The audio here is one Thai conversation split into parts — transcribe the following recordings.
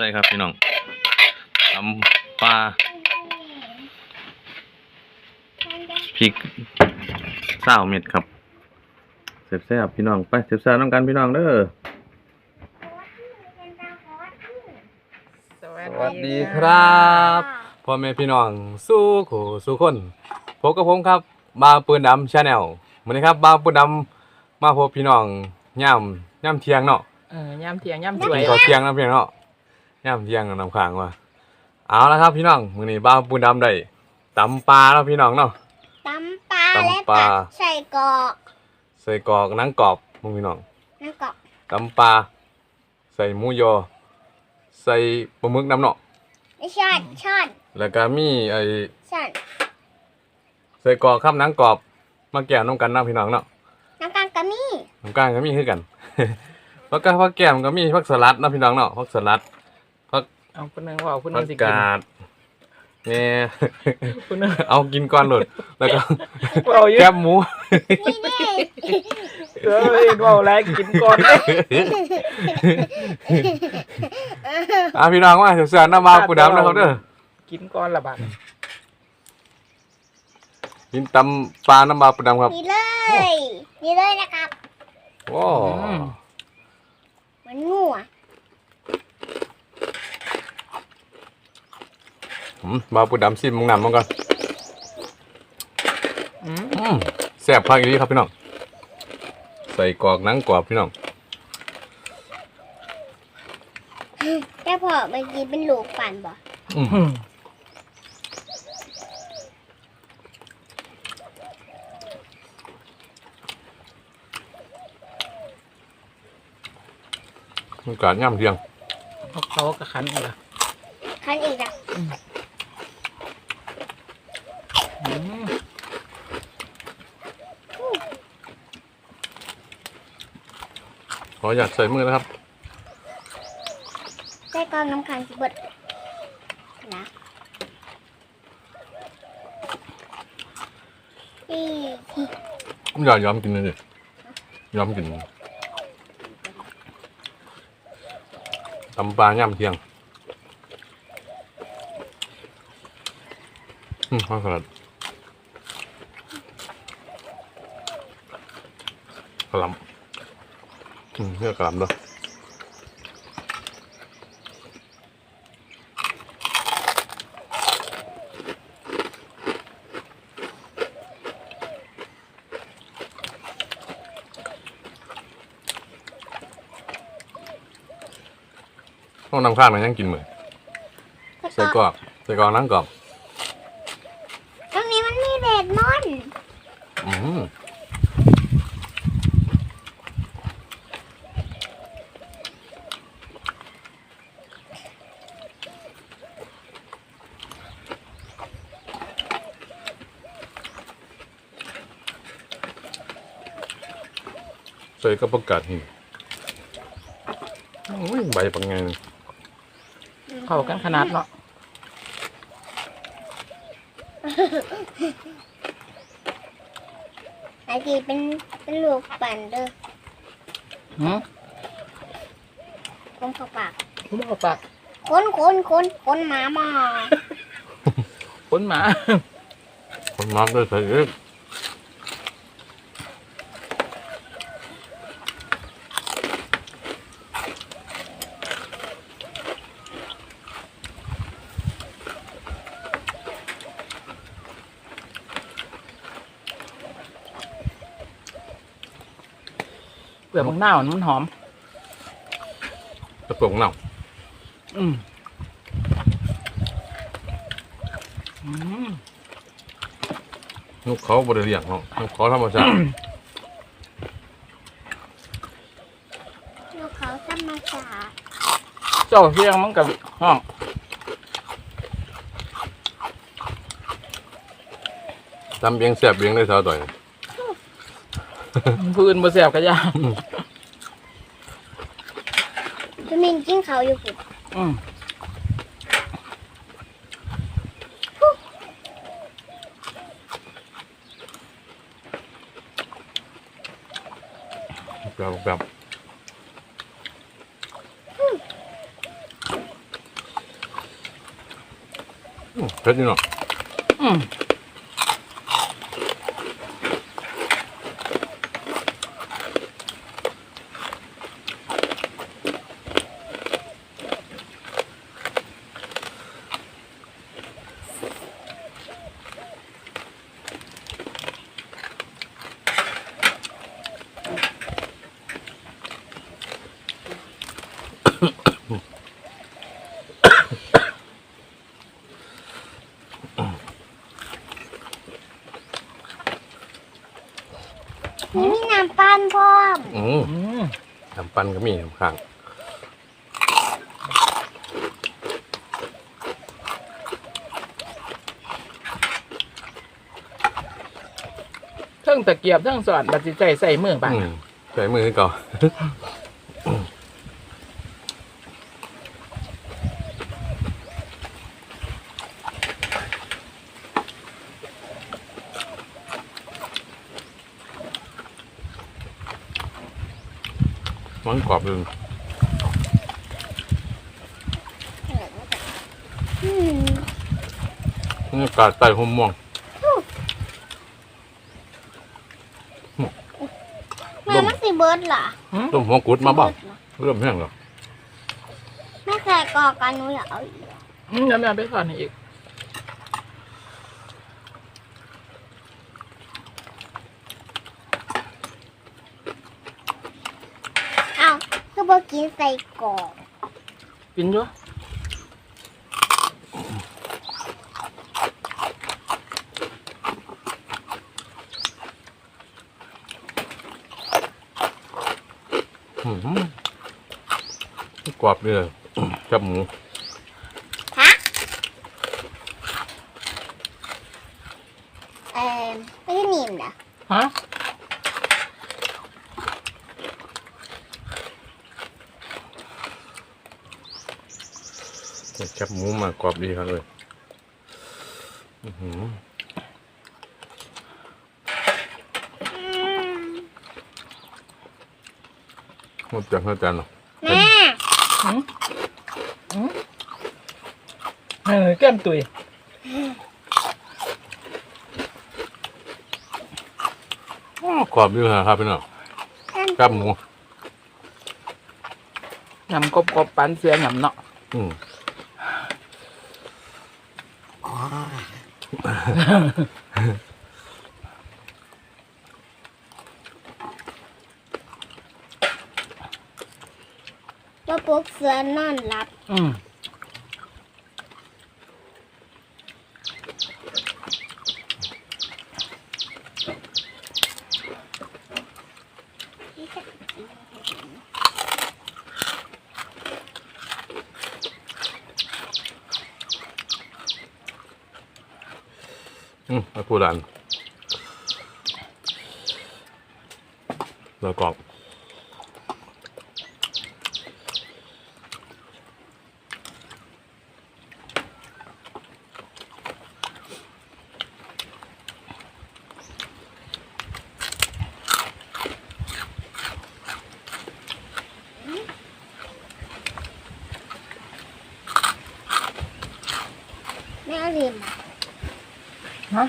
ส่ครับพี่น้องตำปลาพริกเศร้าเม็ดครับแซ่บๆพี่น้องไปแซ่บๆน้ำกันพี่น้องเด้อสวัสวัสดีครับพ่อแม่พี่น้องสู้ขู่สู้คนพบกับผมครับบาวปืนดำชาแนลวันนี้ครับบาวปืนดำมาพบพี่น้องย่ำย่ำเที่ยงเนาะเออย่ำเทียงย่ำสกิวยนข้าวเที่ยงนะพี่น้องเนาะ ย่ำเที่ยงนำข้างว่าเอาละครับพี่น้องมื้อนี้บาวปืนดำได้ตำปลาแล้วพี่น้องเนาะ ตำปลาตำและปลาตัดใส่กรอกใส่กรอกหนังกรอบมึงพี่น้องน้ำกรอกตำปลาใส่หมูยอ ใส่ปลาหมึกน้ำเนาะไม่ช้อนช้อนแล้วก็มีไอ้ช้อนใส่กรอกครับหนังกรอบมาแก้วน้ำกันเนาะพี่น้องเนาะน้ำกลางกะมี่น้ำกลางก็มีคือกัน แล้วก็ผักแก้มก็มีผักสลัดเนาะพี่น้องเนาะผักสลัดผัก เอาคนหนึงว่าคนหนึผังกสิกินกาดเนี่ยคนหนึงเอากินก่อนหลดแล้วก็เอาอยู่แคบหมูนี่เด้เอ้ยว่าอะไรกินก่อนเด้อะพี่น้องว่าเสือๆน้ำมาปูดำนะครับเด้อกินก่อนละบาดกินตำปลาน้ำมาปูดำครับนี่เลย นี่เลยนะครับ ว้าวเหมันงูอะ มมาปูดำซิมมึงนำมันก่อนอืมอืมแซ่บพักอีนี้ครับพี่น้อง ใส่กรอกหนังกรอบพี่น้องแต่พอเมื่อกี้เป็นลูกปั่นบ่อืมอืมมันกาดย่ำเทียงเขาเขากระขันอีกละคันอีกอะอืม ขออยากใส่มือนะครับใส่กรองน้ำขังสิเบดนะนี่อย่ายอมกินเลยดิยอมกินตำปลาย่ำเทียง อืมข้าวสลัด กระหลำอืมเนื้อกระหลำด้วยต้องนำข้าวมายังกินเหมือนใส่กรอกใส่กรอกนั่งกรอบตรงนี้มันมีเดดมอน อืม ใส่กระปกกาดหินโอ้ยใบปังไงนี่เข้ากันขนาดเนาะเมื่อกี้เป็นเป็นลูกปั่นเด้อหืมคนเข้าปากผมเอาปากคนคนคนคนหมาหมาคนหมา คนน้ำด้วยใส่เอ๊ะ เปลือกมังนาวมันหอมกระปุกเน่าอืมอืมนกเขาบริเลียงเนาะนกเขาธรรมชาติลูกเขาธรรมชาติเจ้าเพียงมันกับห้องทำเบียงแสบเบียงได้สาวต่อย พื้อื่นบ่แสบกระยาพี่มินกิ้งเขาอยู่ผมอืแบบแบบอืมเผ็ดนี่เนาะ อมอืมอืมน้ำปั้นก็มีข้างเทั้งตะเกียบเทั้งสอนบัดสิใจใส่มือๆบ้างอืมใส่มือก่อน มันกรอบเลยอืมนี่กาดไต่หมม่วงแม่มันสิเบิร์ดเหรอต้มหัวกุดมาบ้างเริ่มแห้งแล้วแม่ใส่กรอกกันหนูอยากเอาอีก อืมเดี๋ยวแม่ไปสอนให้อีก เอ้าคือ บอกกินใส่กรอกกินอยู่อื้อหือกรอบเลยจับหมู ฮะเอ่อไม่ใช่นิ่มนะ ฮะ จับหมูมากรอบดีครับเลยอื้อหืออืมหมดจังเข้าใจเนาะแม่อืมอืมเออแก้มตุยอ้อกรอบดีครับพี่น้องจับหมูยำกบกบปันเสือยำเนาะอืม ว่าปุ๊บเสือนอนหลับ อืม อืมมาพูดอันแล้วกรอบ แม่ริม ฮะ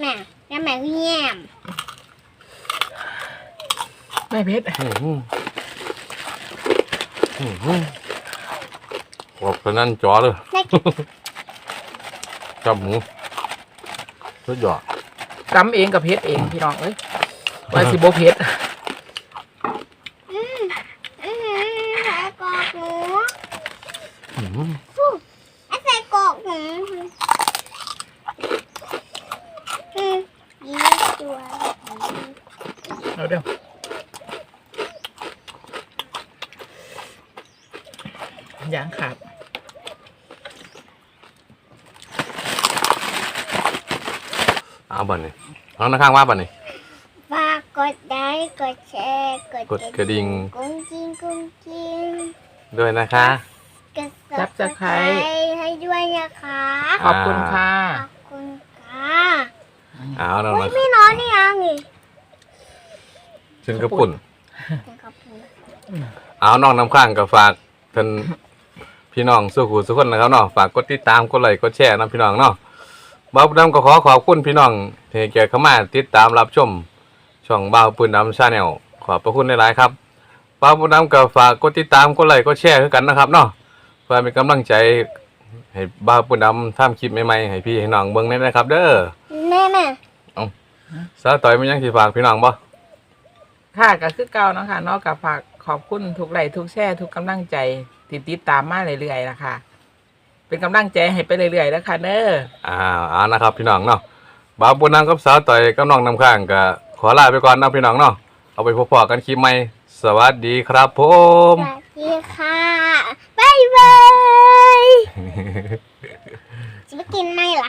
แม่แม่แม่ก็แย้มแม่เพชรอื้อหืออื้อหือกรอบขนาดจอเลยแม่กินจับหมูสุดยอดกำเองกับเพชรเองพี่น้องเอ้ยว่าสิโบเพชร อืมอืมใส่กรอกหมู อื้อหือ ฟูไอ้ใส่กรอกหมูอืมยี่ตัว เอาเดี๋ยว ยางขาดเอาบันนี่เอาหน้าข้างว่าบันนี่ฝากกดไลค์กดแชร์กดกระดิ่งกุ้งกิ้งกุ้งกิ้งด้วยนะคะ กด Subscribe ให้ด้วยนะคะ ขอบคุณค่ะขอบคุณค่ะเอาแล้วเฮ้ยนะพี่น้องนี่ยังนี่กินกระปุ่นกินกับปูเอาน้องน้ำข้างก็ฝากท่าน พี่น้องสู้ขู่สุกคนนะครับเนาะฝากกดติดตามกดไลค์กดแชร์นะพี่น้องเนาะบ่าวปืนดำก็ขอขอบคุณพี่น้องที่ให้เกียรติเข้ามาติดตามรับชม ช่องบ่าวปืนดำชาแนลขอบพระคุณหลายๆครับบ่าวปืนดำก็ฝากกดติดตามกดไลค์กดแชร์คือกันนะครับเนาะเพื่อเป็นกำลังใจให้บ่าวปืนดำทำคลิปใหม่ๆให้พี่ให้น้องเบิ่งได้นะครับ เด้อแม่แม่สาวต่อยมีหยังสิฝากพี่น้องบ่ค่ะก็คือเก่าเนาะค่ะเนอกจากฝากขอบคุณทุกไลค์ทุกแชร์ทุกกำลังใจ ติดติดตามมาเรื่อยๆนะคะเป็นกำลังใจให้ไปเรื่อยๆนะคะเด้ออ่าเอานะครับพี่น้องเนาะบ่าวปืนดำกับสาวต่อยกับน้องน้ำข้างก็ขอลาไปก่อนนะพี่น้องเนาะเอาไปพบๆกันคลิปใหม่สวัสดีครับผสมวัสดีค่ะบ๊ายบาย จะไปกินไหมล่ะ